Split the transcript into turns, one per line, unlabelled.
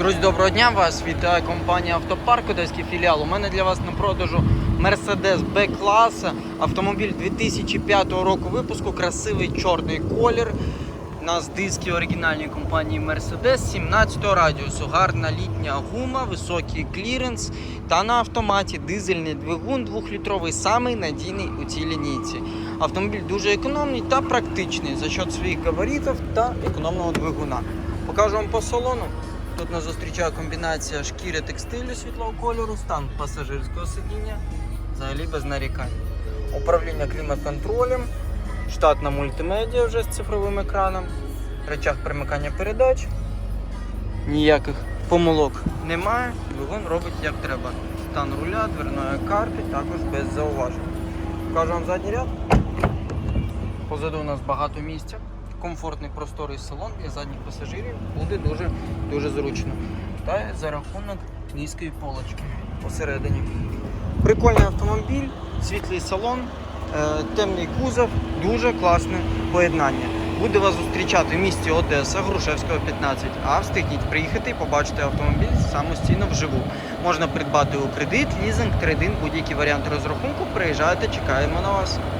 Друзі, доброго дня! Вас вітає компанія Автопарк, Одеський філіал. У мене для вас на продажу Mercedes B-класа. Автомобіль 2005 року випуску, красивий чорний колір. У нас диски оригінальної компанії Mercedes 17 радіусу, гарна літня гума, високий кліренс та на автоматі дизельний двигун 2-літровий, самий надійний у цій лінійці. Автомобіль дуже економний та практичний за счет своїх габаритів та економного двигуна. Покажу вам по салону. Тут нас зустрічає комбінація шкіри текстилю світлого кольору, стан пасажирського сидіння, взагалі без нарікань. Управління клімат-контролем, штатна мультимедіа вже з цифровим екраном, речах примикання передач. Ніяких помилок немає. Двигун робить як треба. Стан руля, дверної карти також без зауважень. Покажу вам задній ряд. Позаду у нас багато місця. Комфортний просторий салон для задніх пасажирів буде дуже дуже зручно. Та за рахунок низької полочки посередині. Прикольний автомобіль, світлий салон, е, темний кузов, дуже класне поєднання. Буде вас зустрічати в місті Одеса, Грушевського 15, а встигніть приїхати і побачити автомобіль самостійно вживу. Можна придбати у кредит, лізинг, трейдинг, будь-які варіанти розрахунку. Приїжджайте, чекаємо на вас.